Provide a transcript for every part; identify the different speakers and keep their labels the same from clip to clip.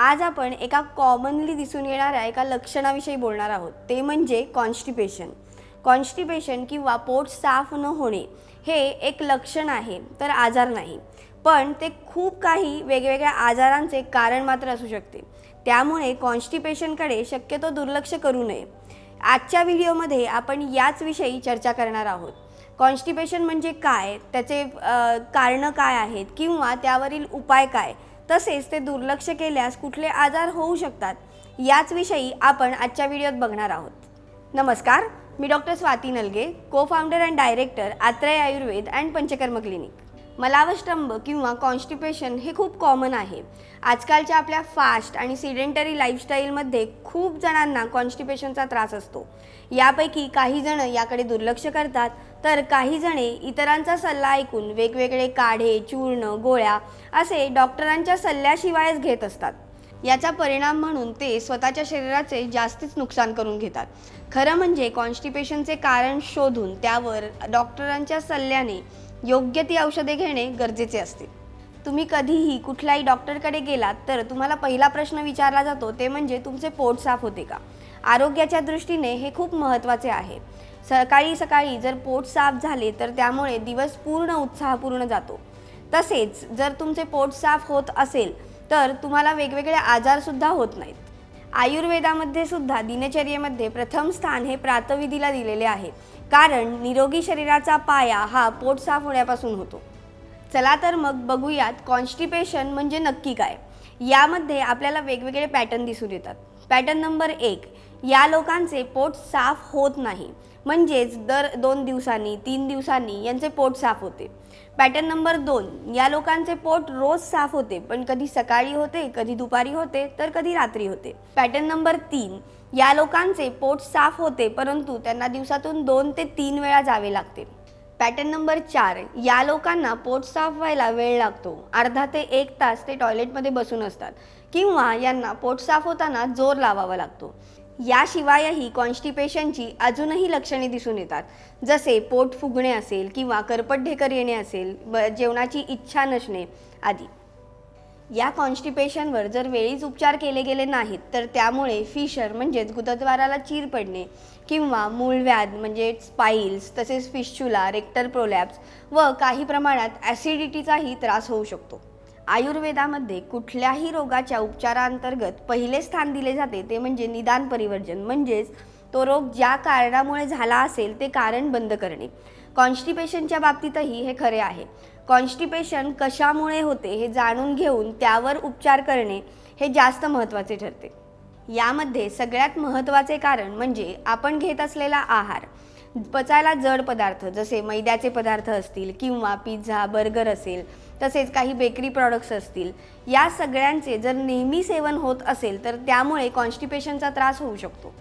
Speaker 1: आज आपण एका कॉमनली दिसून येणाऱ्या एका लक्षणाविषयी बोलणार आहोत. ते म्हणजे कॉन्स्टिपेशन कॉन्स्टिपेशन किंवा पोट साफ न होणे हे एक लक्षण आहे तर आजार नाही. पण ते खूप काही वेगवेगळ्या आजारांचे कारण मात्र असू शकते. त्यामुळे कॉन्स्टिपेशनकडे शक्यतो दुर्लक्ष करू नये. आजच्या व्हिडिओमध्ये आपण याच विषयी चर्चा करणार आहोत. कॉन्स्टिपेशन म्हणजे काय? त्याचे कारणं काय आहेत? किंवा त्यावरील उपाय काय? तसेच ते दुर्लक्ष केल्यास कुठले आजार होऊ शकतात याच विषयी आपण आजच्या व्हिडिओत बघणार आहोत. नमस्कार मी doctor Swati Nalage co founder and director Atreya Ayurveda and Panchakarma clinic मलावष्टंब किंवा कॉन्स्टिपेशन हे खूप कॉमन आहे. आजकालच्या आपल्या फास्ट आणि सिडेंटरी लाईफस्टाईलमध्ये खूप जणांना कॉन्स्टिपेशनचा त्रास असतो. यापैकी काही जण याकडे दुर्लक्ष करतात तर काही जणे इतरांचा सल्ला ऐकून वेगवेगळे काढे चूर्ण गोळ्या असे डॉक्टरांच्या सल्ल्याशिवायच घेत असतात. याचा परिणाम म्हणून ते स्वतःच्या शरीराचे जास्तीच नुकसान करून घेतात. खरं म्हणजे कॉन्स्टिपेशनचे कारण शोधून त्यावर डॉक्टरांच्या सल्ल्याने योग्य ती औषधे घेणे गरजेचे असते. तुम्ही कधीही कुठल्याही डॉक्टरकडे गेलात तर तुम्हाला पहिला प्रश्न विचारला जातो ते म्हणजे तुमचे पोट साफ होते का? आरोग्याच्या दृष्टीने हे खूप महत्त्वाचे आहे. सकाळी सकाळी जर पोट साफ झाले तर त्यामुळे दिवस पूर्ण उत्साहपूर्ण जातो. तसेच जर तुमचे पोट साफ होत असेल तर तुम्हाला वेगवेगळे आजारसुद्धा होत नाहीत. आयुर्वेदामध्ये सुद्धा दिनचर्येमध्ये प्रथम स्थान हे प्रातविधीला दिलेले आहे. कारण निरोगी शरीराचा पाया हा पोट साफ होण्यापासून होतो. चला तर मग बघूयात कॉन्स्टिपेशन म्हणजे नक्की काय? यामध्ये आपल्याला वेगवेगळे पॅटर्न दिसून येतात. पॅटर्न नंबर एक या लोकांचे पोट साफ होत नाही. म्हणजेच दर दोन दिवसांनी तीन दिवसांनी यांचे पोट साफ होते. पॅटर्न नंबर दोन या लोकांचे पोट रोज साफ होते पण कधी सकाळी होते कधी दुपारी होते तर कधी रात्री होते. पॅटर्न नंबर तीन या लोकांचे पोट साफ होते परंतु त्यांना दिवसातून दोन ते तीन वेळा जावे लागते. पॅटर्न नंबर चार या लोकांना पोट साफ व्हायला वेळ लागतो. अर्धा ते एक तास ते टॉयलेटमध्ये बसून असतात. किंवा यांना पोट साफ होताना जोर लावावा लागतो. याशिवायही कॉन्स्टिपेशनची अजूनही लक्षणे दिसून येतात. जसे पोट फुगणे असेल किंवा करपट ढेकर येणे असेल ब जेवणाची इच्छा नसणे आदी. या कॉन्स्टिपेशनवर जर वेळीच उपचार केले गेले नाहीत तर त्यामुळे फिशर म्हणजेच गुदद्वाराला चीर पडणे किंवा मूळव्याध म्हणजे स्पाईल्स तसेच फिशचुला रेक्टर प्रोलॅप्स व काही प्रमाणात ॲसिडिटीचाही त्रास होऊ शकतो. आयुर्वेदामध्ये कुठल्याही रोगाच्या उपचारांतर्गत पहिले स्थान दिले जाते ते म्हणजे निदान परिवर्जन. म्हणजेच तो रोग ज्या कारणामुळे झाला असेल ते कारण बंद करणे. कॉन्स्टिपेशनच्या बाबतीतही हे खरे आहे. कॉन्स्टिपेशन कशामुळे होते हे जाणून घेऊन त्यावर उपचार करणे हे जास्त महत्त्वाचे ठरते. यामध्ये सगळ्यात महत्त्वाचे कारण म्हणजे आपण घेत असलेला आहार. पचायला जड पदार्थ जसे मैद्याचे पदार्थ असतील किंवा पिझ्झा बर्गर असेल तसेच काही बेकरी प्रॉडक्ट्स असतील या सगळ्यांचे जर नेहमी सेवन होत असेल तर त्यामुळे कॉन्स्टिपेशनचा त्रास होऊ शकतो.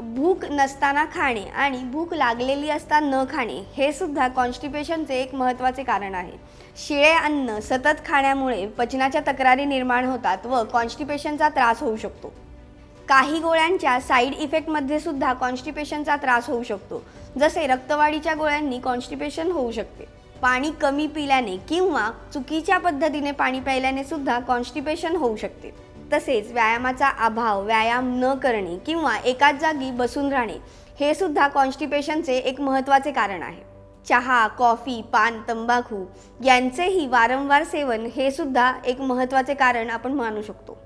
Speaker 1: भूक नसताना खाणे आणि भूक लागलेली असता न खाणे हे सुद्धा कॉन्स्टिपेशनचे एक महत्त्वाचे कारण आहे. शिळे अन्न सतत खाण्यामुळे पचनाच्या तक्रारी निर्माण होतात व कॉन्स्टिपेशनचा त्रास होऊ शकतो. काही गोळ्यांच्या साईड इफेक्टमध्ये सुद्धा कॉन्स्टिपेशनचा त्रास होऊ शकतो. जसे रक्तवाढीच्या गोळ्यांनी कॉन्स्टिपेशन होऊ शकते. पाणी कमी पिल्याने किंवा चुकीच्या पद्धतीने पाणी प्यायल्याने सुद्धा कॉन्स्टिपेशन होऊ शकते. तसेच व्यायामाचा अभाव व्यायाम न करणे किंवा एकाच जागी बसून राहणे हे सुद्धा कॉन्स्टिपेशनचे एक महत्त्वाचे कारण आहे. चहा कॉफी पान तंबाखू यांचेही वारंवार सेवन हे सुद्धा एक महत्त्वाचे कारण आपण मानू शकतो.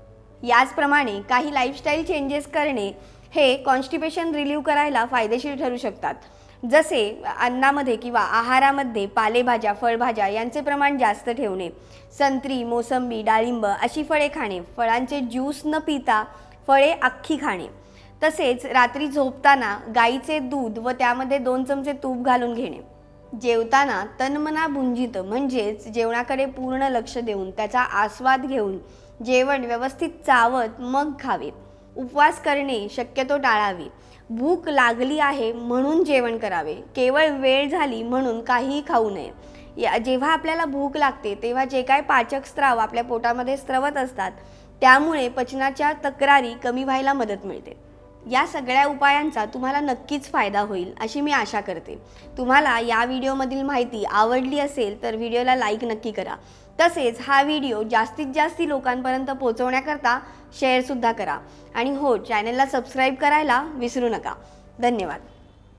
Speaker 1: याचप्रमाणे काही लाईफस्टाईल चेंजेस करणे हे कॉन्स्टिपेशन रिलीव्ह करायला फायदेशीर ठरू शकतात. जसे अन्नामध्ये किंवा आहारामध्ये पालेभाज्या फळभाज्या यांचे प्रमाण जास्त ठेवणे संत्री मोसंबी डाळिंब अशी फळे खाणे फळांचे ज्यूस न पिता फळे अख्खी खाणे. तसेच रात्री झोपताना गाईचे दूध व त्यामध्ये दोन चमचे तूप घालून घेणे. जेवताना तन्मना भुंजित म्हणजेच जेवणाकडे पूर्ण लक्ष देऊन त्याचा आस्वाद घेऊन जेवण व्यवस्थित चावत मग खावे उपवास करणे शक्यतो टाळावे. भूक लागली आहे म्हणून जेवण करावे. केवळ वेळ झाली म्हणून काहीही खाऊ नये. या जेव्हा आपल्याला भूक लागते तेव्हा जे काय पाचक स्त्राव आपल्या पोटामध्ये स्त्रवत असतात त्यामुळे पचनाच्या तक्रारी कमी व्हायला मदत मिळते. या सगळ्या उपायांचा तुम्हाला नक्कीच फायदा होईल अशी मी आशा करते. तुम्हाला या व्हिडिओमधील माहिती आवडली असेल तर व्हिडिओला लाईक नक्की करा. तसेच हा व्हिडिओ जास्तीत जास्त लोकांपर्यंत पोहोचवण्याकरता शेअरसुद्धा करा. आणि हो चॅनलला सबस्क्राईब करायला विसरू नका. धन्यवाद.